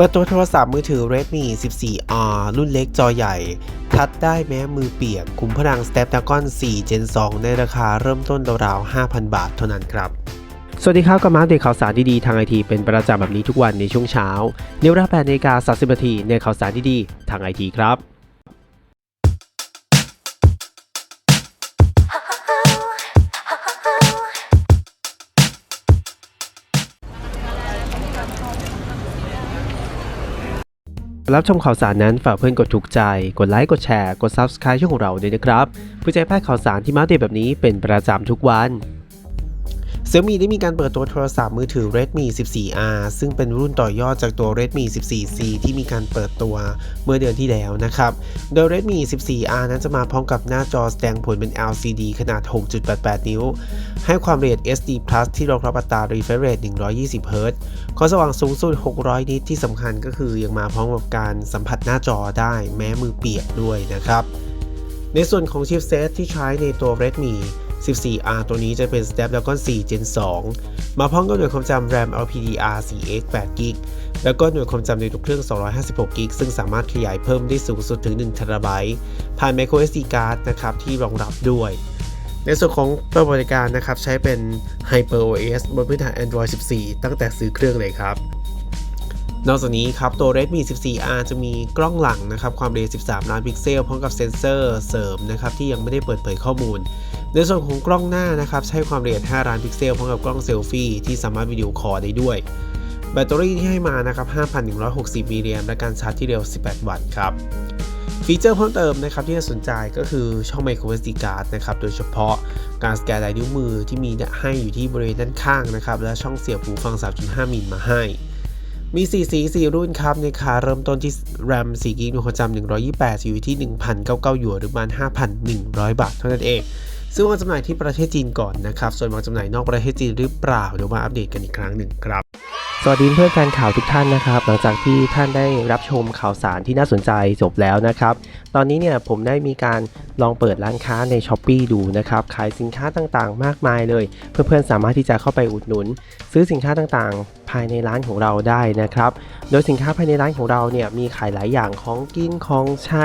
เปิดตัวโทรศัพท์มือถือ Redmi 14R รุ่นเล็กจอใหญ่ ทัดได้แม้มือเปียก คุมพลัง Snapdragon 4 Gen 2 ในราคาเริ่มต้นราวๆ5,000 บาทเท่านั้นครับ สวัสดีครับกับมาอัปเดตข่าวสารดีๆ ทางไอทีเป็นประจำแบบนี้ทุกวันในช่วงเช้า เนวรา8นาฬิกา30นาทีในข่าวสารดีๆ ทางไอทีครับ รับชมข่าวสารนั้นฝากเพื่อนกดถูกใจ กดไลค์กดแชร์ กด Subscribe ช่องของเราด้วยนะครับ เพื่อจะให้พลาดข่าวสารที่มาเดตแบบนี้เป็นประจำทุกวัน เซี่ยมี่ได้มีการเปิดตัวโทรศัพท์มือถือ Redmi 14R ซึ่งเป็นรุ่นต่อยอดจากตัว Redmi 14C ที่มีการเปิดตัวเมื่อเดือนที่แล้วนะครับ โดย Redmi 14R นั้นจะมาพร้อมกับหน้าจอแสดงผลเป็น LCD ขนาด 6.88 นิ้ว ให้ความละเอียด SD Plus ที่รองรับอัตรา refresh rate 120 Hz ความสว่างสูงสุด 600 นิตที่สำคัญก็คือยังมาพร้อมกับการสัมผัสหน้าจอได้แม้มือเปียกด้วยนะครับ ในส่วนของชิปเซตที่ใช้ในตัว Redmi 14R ตัวนี้จะเป็น Snapdragon 4 Gen 2 มาพร้อมกับหน่วยความจำ RAM LPDDR4X 8 g b แล้วก็หน่วยความจำในตัวเครื่อง 256 g b ซึ่งสามารถขยายเพิ่มได้สูงสุดถึง 1 TB ผ่าน microSD card นะครับที่รองรับด้วยในส่วนของระบบบริการนะครับ ใช้เป็น HyperOS บนพื้นฐาน Android 14 ตั้งแต่ซื้อเครื่องเลยครับ นอกจากนี้ครับ ตัว Redmi 14R จะมีกล้องหลังนะครับ ความเร็ว 13 ล้านพิกเซล พร้อมกับเซ็นเซอร์เสริมนะครับ ที่ยังไม่ได้เปิดเผยข้อมูล ในส่วนของกล้องหน้านะครับใช้ความละเอียด 5 ล้านพิกเซลพร้อมกับกล้องเซลฟี่ที่สามารถวิดีโอคอลได้ด้วย แบตเตอรี่ที่ให้มานะครับ 5,160 มิลลิแอมป์และการชาร์จที่เร็ว 18 วัตต์ครับฟีเจอร์เพิ่มเติมนะครับที่น่าสนใจก็คือช่อง micro SD card นะครับโดยเฉพาะการสแกนลายนิ้วมือที่มีให้อยู่ที่บริเวณด้านข้างนะครับและช่องเสียบหูฟัง 3.5 มิลมาให้ มี 4 สี 4 รุ่นครับในราคาเริ่มต้นที่ RAM 4 g b ความจำ128 อยู่ที่ 1,099หยวนหรือประมาณ 5,100 บาทเท่านั้นเอง ซึ่งวางจำหน่ายที่ประเทศจีนก่อนนะครับ ส่วนวางจำหน่ายนอกประเทศจีนหรือเปล่าเดี๋ยวมาอัปเดตกันอีกครั้งหนึ่งครับ สวัสดีเพื่อนแฟนข่าวทุกท่านนะครับ หลังจากที่ท่านได้รับชมข่าวสารที่น่าสนใจจบแล้วนะครับ ตอนนี้เนี่ยผมได้มีการลองเปิดร้านค้าใน s h อ p e e ดูนะครับ ขายสินค้าต่างๆ มากมายเลย เพื่อนๆสามารถที่จะเข้าไปอุดหนุน ซื้อสินค้าต่างๆ ภายในร้านของเราได้นะครับ โดยสินค้าภายในร้านของเราเนี่ยมีขายหลายอย่างของกินของใช้